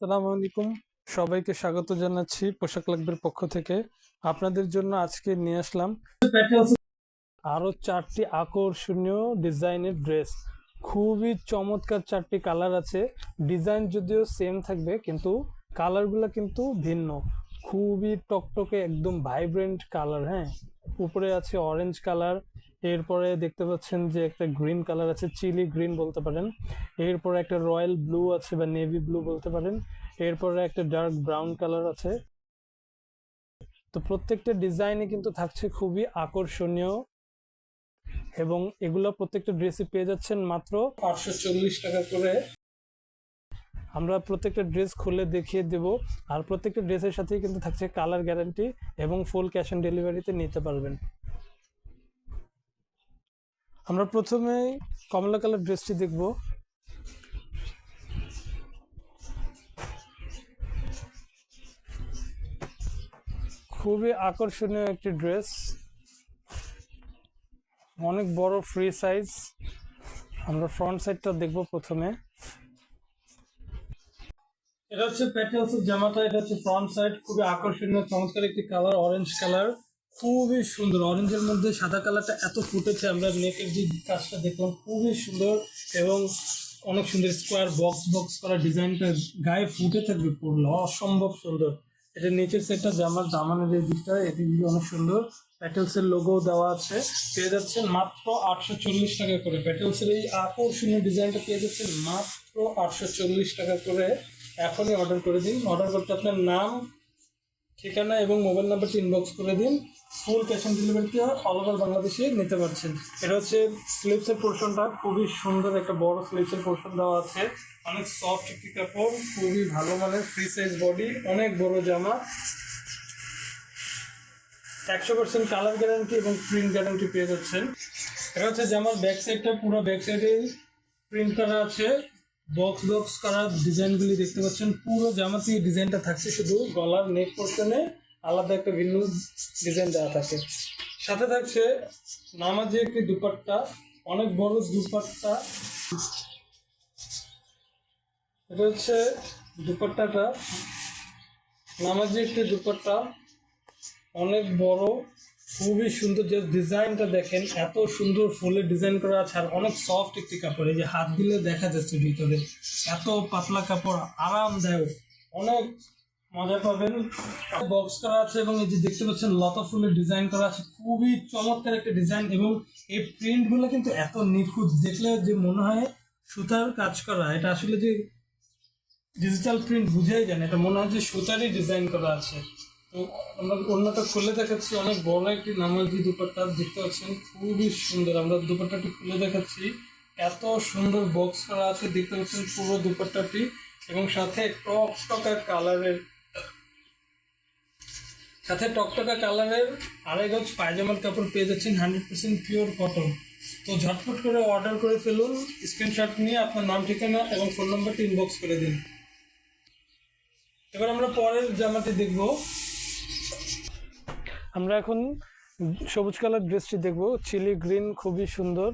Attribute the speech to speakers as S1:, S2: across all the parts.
S1: সালামু আলাইকুম। সবাইকে স্বাগত জানাচ্ছি পোশাক লাগবের পক্ষ থেকে। আপনাদের জন্য আজকে নিয়ে আসলাম আরও চারটি আকর্ষণীয় ডিজাইনের ড্রেস। খুবই চমৎকার চারটি কালার আছে। ডিজাইন যদিও সেম থাকবে, কিন্তু কালারগুলো কিন্তু ভিন্ন। খুবই টকটকে একদম ভাইব্রেন্ট কালার হ্যাঁ। উপরে আছে অরেঞ্জ কালার এরপরে দেখতে পাচ্ছেন যে একটা গ্রিন কালার আছে, চিলি গ্রিন বলতে পারেন। এরপরে একটা রয়্যাল ব্লু আছে বা নেভি ব্লু বলতে পারেন। এরপরে একটা ডার্ক ব্রাউন কালার আছে। তো প্রত্যেকটা ডিজাইনে কিন্তু থাকছে খুবই আকর্ষণীয় এবং এগুলো প্রত্যেকটা ড্রেসে পেয়ে যাচ্ছেন মাত্র পাঁচশো চল্লিশ টাকা করে। আমরা প্রত্যেকটা ড্রেস খুলে দেখিয়ে দেব। আর প্রত্যেকটা ড্রেসের সাথেই কিন্তু থাকছে কালার গ্যারান্টি এবং ফুল ক্যাশ অন ডেলিভারিতে নিতে পারবেন। আমরা প্রথমে কমলা কালার ড্রেসটি দেখব। খুবই আকর্ষণীয় একটি ড্রেস। অনেক বড় ফ্রি সাইজ। আমরা ফ্রন্ট সাইডটা দেখব প্রথমে। এটা হচ্ছে প্যাটেলসের জামাটা, এটা হচ্ছে ফ্রন্ট সাইড। খুবই আকর্ষণীয়, চমৎকার একটি কালার, অরেঞ্জ কালার। খুবই সুন্দর। অরেঞ্জের মধ্যে সাদা কালারটা এত ফুটেছে, আমরা নেকের যে কাজটা দেখলাম, খুবই সুন্দর এবং অনেক সুন্দর স্কোয়ার বক্স বক্স করা ডিজাইনটা গায়ে ফুটে থাকবে পড়ল অসম্ভব সুন্দর। এটা নিচের সেটটা জামার জামানের এই দিকটা, এটি অনেক সুন্দর। প্যাটেলসের লোগো দেওয়া আছে। পেয়ে যাচ্ছেন মাত্র আটশো চল্লিশ টাকা করে। প্যাটেলসের এই আকর্ষণীয় ডিজাইনটা পেয়ে যাচ্ছেন মাত্র আটশো চল্লিশ টাকা করে। এখনই অর্ডার করে দিন। অর্ডার করতে আপনার নাম, ঠিকানা এবং মোবাইল নাম্বারটি ইনবক্স করে দিন। ফুল ক্যাশ অন ডেলিভারিতে অল ওভার বাংলাদেশে নিতে পারছেন। এটা হচ্ছে স্লিপসের পোর্শনটা খুবই সুন্দর একটা বড় স্লিপসের পোর্শন দেওয়া আছে। অনেক সফট একটি কাপড়, খুবই ভালো মানের ফ্রি সাইজ বডি অনেক বড় জামা। একশো পার্সেন্ট কালার গ্যারান্টি এবং প্রিন্ট গ্যারান্টি পেয়ে যাচ্ছেন। এটা হচ্ছে জামার ব্যাক সাইডটা পুরো ব্যাক সাইডে প্রিন্ট করা আছে। বক্স বক্স করা ডিজাইনগুলি দেখতে পাচ্ছেন। পুরো জামাতে ডিজাইনটা থাকছে শুধু। গলার নেক পোর্শনে আলাদা একটা ভিন্ন ডিজাইন দেওয়া থাকে। সাথে থাকছে নামাজি একটি দুপাট্টা, অনেক বড় দুপাট্টা। এটা হচ্ছে দুপাট্টাটা। নামাজি একটি দুপাট্টা, অনেক বড়, খুবই সুন্দর। যে ডিজাইনটা দেখেন, এত সুন্দর ফুলের ডিজাইন করা আছে, আর অনেক সফট একটি কাপড়। এই যে হাত দিলে দেখা যাচ্ছে ভিতরে। এত পাতলা কাপড়, আরামদায়ক। অনেক মজা পাবেন বক্স করা আছে এবং এই যে দেখতে পাচ্ছেন, লতা ফুলের ডিজাইন করা আছে, খুবই চমৎকার একটা ডিজাইন এবং এই প্রিন্টগুলো কিন্তু এত নিখুঁত, দেখলে যে মনে হয় সুতার কাজ করা, এটা আসলে যে ডিজিটাল প্রিন্ট বুঝেই যান এটা মনে হয় যে সুতারই ডিজাইন করা আছে। তো আমরা অন্যটা খুলে দেখাচ্ছি, অনেক বড় একটি নামাজি দুপাট্টা দেখতে পাচ্ছেন, খুবই সুন্দর, আমরা দুপাট্টাটি খুলে দেখাচ্ছি। এত সুন্দর বক্স করা আছে, দেখতে পাচ্ছেন পুরো দুপাট্টাটি এবং সাথে টকটকা কালারের সাথে টকটকা কালারের আড়াই গজ পায়জামার কাপড় পেয়ে যাচ্ছেন হান্ড্রেড পার্সেন্ট পিওর কটন তো ঝটপট করে অর্ডার করে ফেলুন স্ক্রিনশট নিয়ে আপনার নাম, ঠিকানা এবং ফোন নাম্বারটি ইনবক্স করে দিন। এবার আমরা পরের জামাটি দেখব। আমরা এখন সবুজ কালার ড্রেসটি দেখব। চিলি গ্রিন খুবই সুন্দর।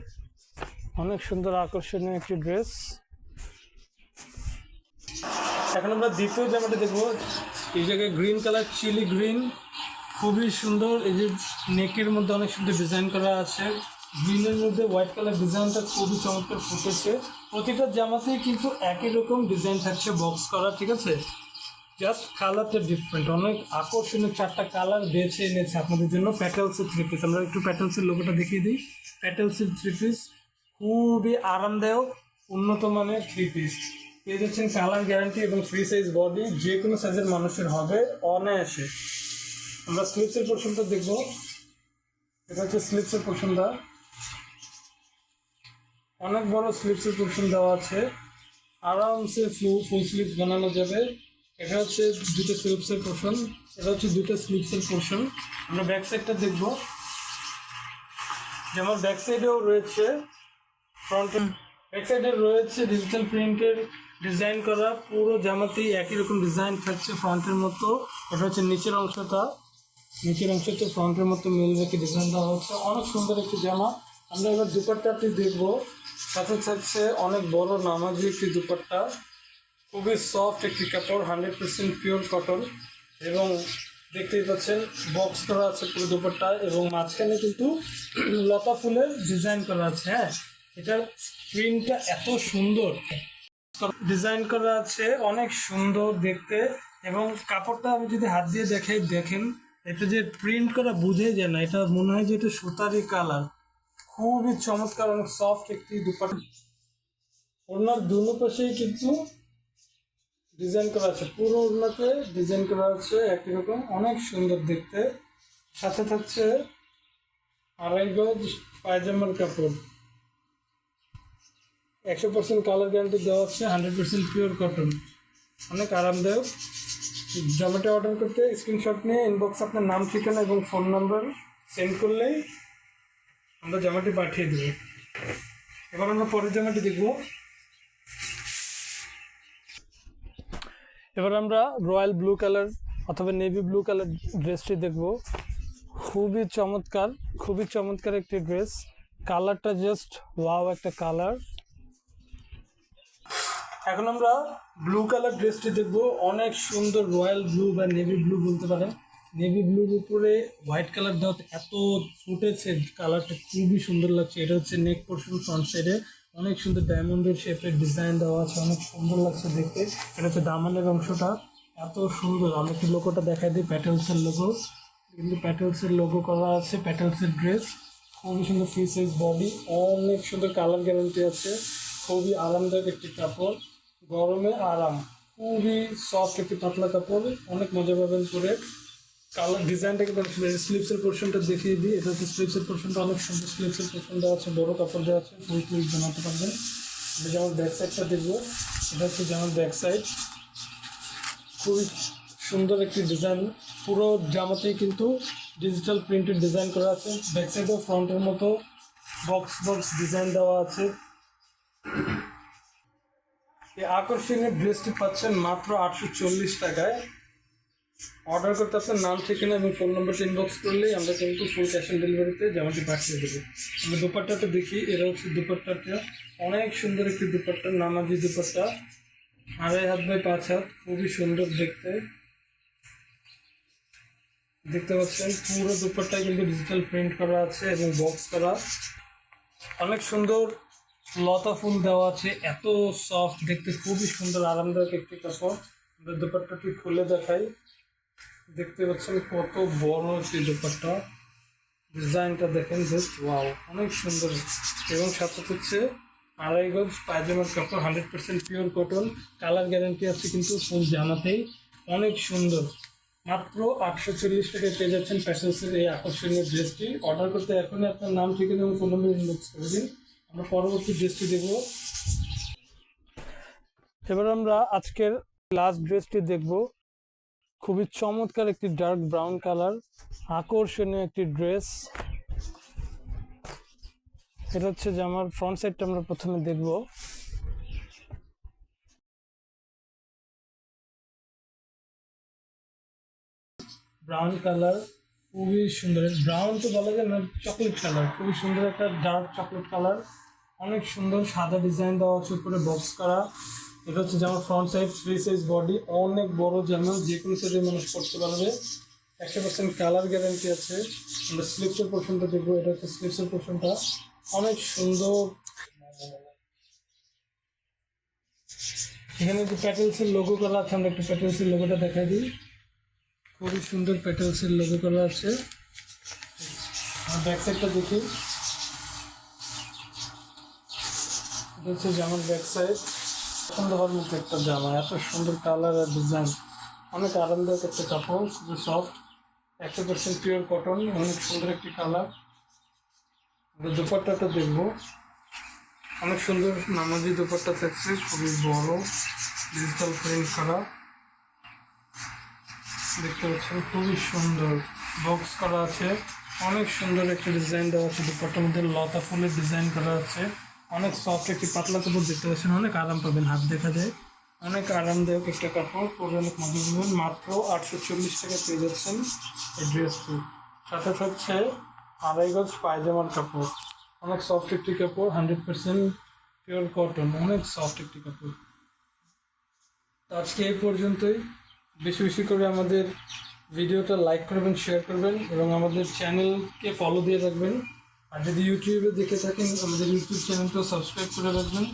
S1: অনেক সুন্দর আকর্ষণীয় একটি ড্রেস এখন আমরা দ্বিতীয় জামাটি দেখব। এই জায়গায় গ্রিন কালার চিলি গ্রিন খুবই সুন্দর। এই যে নেকের মধ্যে অনেক সুন্দর ডিজাইন করা আছে। গ্রিনের মধ্যে হোয়াইট কালার ডিজাইনটা খুবই চমৎকার ফুটেছে। প্রতিটা জামাতেই কিন্তু একই রকম ডিজাইন থাকছে বক্স করা, ঠিক আছে? জাস্ট কালারটা ডিফারেন্ট অনেক আকর্ষণীয় চারটা কালার বেছে এনেছে আপনাদের জন্য। প্যাটেলসের থ্রি পিস আমরা একটু প্যাটেলসের লোগোটা দেখিয়ে দিই। প্যাটেলসের থ্রি পিস খুবই আরামদায়ক, উন্নত মানের থ্রি পিস পেয়ে যাচ্ছেন কালার গ্যারান্টি এবং ফ্রি সাইজ বডি যে কোনো সাইজের মানুষের হবে অনায়াসে। আমরা স্লিপসের পোর্শনটা দেখব। এটা হচ্ছে স্লিপসের পোর্শনটা অনেক বড় স্লিপসের পোর্শন দেওয়া আছে। আরামসে ফুল ফুল স্লিপস বানানো যাবে। এটা হচ্ছে দুটো স্লিপসের পোর্শন এটা হচ্ছে দুটো স্লিপসের পোর্শন আমরা ব্যাক সাইডটা দেখব। যেমন ব্যাক সাইডেও রয়েছে। ফ্রন্ট ব্যাক সাইডে রয়েছে ডিজিটাল প্রিন্টের ডিজাইন করা, পুরো জামাতেই একই রকম ডিজাইন থাকছে ফ্রন্টের মতো। এটা হচ্ছে নিচের অংশটা। নিচের অংশটা ফ্রন্টের মতো মিল রেখে ডিজাইন দেওয়া হচ্ছে। অনেক সুন্দর একটি জামা। আমরা এবার দুপাট্টাটি দেখব। সাথে থাকছে অনেক বড় নামাজি একটি দুপাট্টা। খুবই সফট একটি কাপড় হান্ড্রেড পার্সেন্ট পিওর কটন এবং দেখতেই পাচ্ছেন বক্স করা আছে পুরো দুপাট্টা এবং মাঝখানে কিন্তু লতা ফুলের ডিজাইন করা আছে। হ্যাঁ এটার প্রিন্টটা এত সুন্দর। ডিজাইন করা আছে, অনেক সুন্দর দেখতে। এবং কাপড়টা আমি যদি হাত দিয়ে দেখাই, দেখেন, এটা যে প্রিন্ট করা বুঝে যায় না, এটা মনে হয় যে এটা সুতারি কালার। খুবই চমৎকার, অনেক সফট একটি দুপাট্টা। ওনার দুনো পাশেই কিন্তু ডিজাইন করা আছে। পুরো ওড়নাতে ডিজাইন করা আছে একই রকম, অনেক সুন্দর দেখতে। সাথে থাকছে আড়াই গজ পায়জামার কাপড়। একশো পার্সেন্ট কালার গ্যারান্টি দেওয়া হচ্ছে হান্ড্রেড পার্সেন্ট পিওর কটন অনেক আরামদায়ক। জামাটা অর্ডার করতে স্ক্রিনশট নিয়ে ইনবক্স আপনার নাম, ঠিকানা এবং ফোন নাম্বার সেন্ড করলেই আমরা জামাটি পাঠিয়ে দেবো। এবার আমরা পরের জামাটি দেখব। এবার আমরা রয়্যাল ব্লু কালার অথবা নেভি ব্লু কালার ড্রেসটি দেখব। খুবই চমৎকার খুবই চমৎকার একটি ড্রেস কালারটা জাস্ট ওয়াও একটা কালার এখন আমরা ব্লু কালার ড্রেসটি দেখব। অনেক সুন্দর রয়্যাল ব্লু বা নেভি ব্লু বলতে পারেন। নেভি ব্লুর উপরে হোয়াইট কালার দেওয়া এত ফুটেছে কালারটা খুবই সুন্দর লাগছে। এটা হচ্ছে নেক পোর্শন ফ্রন্ট সাইডে অনেক সুন্দর ডায়মন্ডের শেপের ডিজাইন দেওয়া আছে। অনেক সুন্দর লাগছে দেখতে। এটা হচ্ছে দামানের অংশটা। এত সুন্দর। আমি একটু লোগোটা দেখাই দিই। প্যাটেলসের লোগো কিন্তু প্যাটেলসের লোগো করা আছে। প্যাটেলসের ড্রেস খুবই সুন্দর ফ্রি সাইজ বডি অনেক সুন্দর কালার গ্যারান্টি আছে। খুবই আরামদায়ক একটি কাপড়। গরমে আরাম। খুবই সফট একটি পাতলা কাপড় অনেক মজা পাবেন পরে কালার ডিজাইনটা কিন্তু স্লিপসের পোর্শনটা দেখিয়ে দিই। এটা হচ্ছে স্লিপসের পোর্শনটা অনেক সুন্দর স্লিপসের পোর্শন দেওয়া আছে, বড় কাপড় দেওয়া আছে ফুল ফুল বানাতে পারবেন। এটা যেমন ব্যাক সাইডটা দেখব, এটা হচ্ছে যেমন ব্যাক সাইড খুবই সুন্দর একটি ডিজাইন পুরো জামাতেই কিন্তু ডিজিটাল প্রিন্টেড ডিজাইন করা আছে। ব্যাক সাইডেও ফ্রন্টের মতো বক্স বক্স ডিজাইন দেওয়া আছে। এই আকর্ষণীয় ড্রেসটি পাচ্ছেন মাত্র আটশো চল্লিশ টাকায়। অর্ডার করতে আপনার নাম, ঠিকানা এবং ফোন নাম্বারটা ইনবক্স করলেই আমরা কিন্তু ফুল ক্যাশ অন ডেলিভারিতে জামাটি পাঠিয়ে দেবো। আমরা দুপাট্টাটা দেখি, এরা হচ্ছে দুপাট্টাটা। অনেক সুন্দর একটি দুপাট্টা, নামাজি দুপাট্টা। আড়াই হাত বাই পাঁচ হাত, খুবই সুন্দর দেখতে। দেখতে পাচ্ছেন, পুরো দুপাট্টায় কিন্তু ডিজিটাল প্রিন্ট করা আছে এবং বক্স করা। অনেক সুন্দর লতা ফুল দেওয়া আছে, এত সফট দেখতে খুবই সুন্দর, আরামদায়ক একটি কাপড়। আমরা দুপাট্টাটি খুলে দেখাই। দেখতে পাচ্ছেন কত বড় সেই দুপাট্টা। ডিজাইনটা দেখেন জাস্ট ওয়াও অনেক সুন্দর। এবং সাথে হচ্ছে আড়াই গজ পায়জামার কাপড় hundred percent pure cotton colour guarantee আছে কিন্তু ফুল জামাতেই। অনেক সুন্দর। মাত্র আটশো চল্লিশ টাকায় পেয়ে যাচ্ছেন ফ্যাশনসের এই আকর্ষণীয় ড্রেসটি অর্ডার করতে এখনই আপনার নাম, ঠিকানা এবং ফোন নম্বর ইনবক্স করে দিন। আমরা পরবর্তী ড্রেসটি দেখব। এবার আমরা আজকের লাস্ট ড্রেসটি দেখব। খুবই চমৎকার একটি ডার্ক ব্রাউন কালার আকর্ষণীয় একটি ড্রেস এটা হচ্ছে যে আমার ফ্রন্ট সাইডটা আমরা প্রথমে দেখব। ব্রাউন কালার খুবই সুন্দর। ব্রাউন তো বলা যায় না চকলেট কালার খুবই সুন্দর একটা ডার্ক চকলেট কালার অনেক সুন্দর সাদা ডিজাইন দেওয়া আছে উপরে বক্স করা। এটা হচ্ছে যেমন front side free size body অনেক বড় জামা যে কোনো সাইজে মানুষ পড়তে পারবে। একশো পার্সেন্ট কালার গ্যারান্টি আছে। আমরা স্লিপসের পোর্শনটা দেখব, এটা হচ্ছে স্লিপসের পোর্শনটা অনেক সুন্দর। এখানে যে প্যাটেলসের লোগো করা আছে, আমরা একটু প্যাটেলসের লোগোটা দেখাই দিই। খুবই সুন্দর প্যাটেলসের লোগো করা আছে। আর ব্যাক সাইডটা দেখি এটা হচ্ছে জামার ব্যাক সাইড পছন্দ হওয়ার মতো একটা জামা এত সুন্দর কালার আর ডিজাইন অনেক আরামদায়ক একটা কাপড়, খুবই সফট একশো পার্সেন্ট পিওর কটন অনেক সুন্দর একটি কালার দুপাট্টাটা দেখব। অনেক সুন্দর নামাজি দুপাট্টা থাকছে, খুবই বড় ডিজিটাল প্রিন্ট করা। দেখতে পাচ্ছেন, খুবই সুন্দর। বক্স করা আছে। অনেক সুন্দর একটি ডিজাইন দেওয়া আছে দুপাট্টার মধ্যে। লতা ফুলের ডিজাইন করা আছে। অনেক সফট একটি পাতলা কাপড় দেখতে পাচ্ছেন, অনেক আরাম পাবেন, হাত দেখা যায়। অনেক আরামদায়ক একটা কাপড় পরে অনেক মজা পাবেন মাত্র আটশো চল্লিশ টাকা পেয়ে যাচ্ছেন এই ড্রেসটি সাথে থাকছে আড়াই গজ পায়জামার কাপড়। অনেক সফট একটি কাপড়, হান্ড্রেড পার্সেন্ট পিওর কটন অনেক সফট একটি কাপড়। তো আজকে এই পর্যন্তই। বেশি বেশি করে আমাদের ভিডিওটা লাইক করবেন শেয়ার করবেন, এবং আমাদের চ্যানেলকে ফলো দিয়ে রাখবেন। আর যদি ইউটিউবে দেখে থাকেন, আমাদের ইউটিউব চ্যানেলটা সাবস্ক্রাইব করে রাখবেন।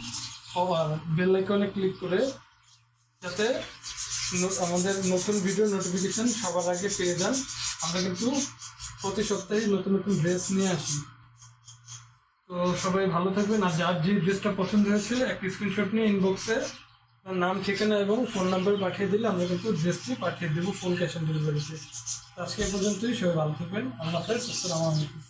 S1: আর বেল আইকনে ক্লিক করে যাতে আমাদের নতুন ভিডিও নোটিফিকেশন সবার আগে পেয়ে যান। আমরা কিন্তু প্রতি সপ্তাহে নতুন নতুন ড্রেস নিয়ে আসি। তো সবাই ভালো থাকবেন। আর যার যে ড্রেসটা পছন্দ হয়েছে একটা স্ক্রিনশট নিয়ে ইনবক্সে নাম, ঠিকানা এবং ফোন নাম্বার পাঠিয়ে দিলে আমরা কিন্তু ড্রেসটি পাঠিয়ে দেবো ফোন ক্যাশ অন ডেলিভারিতে আজকে পর্যন্তই। সবাই ভালো থাকবেন। আল্লাহ হাফেজ। আসসালামু আলাইকুম।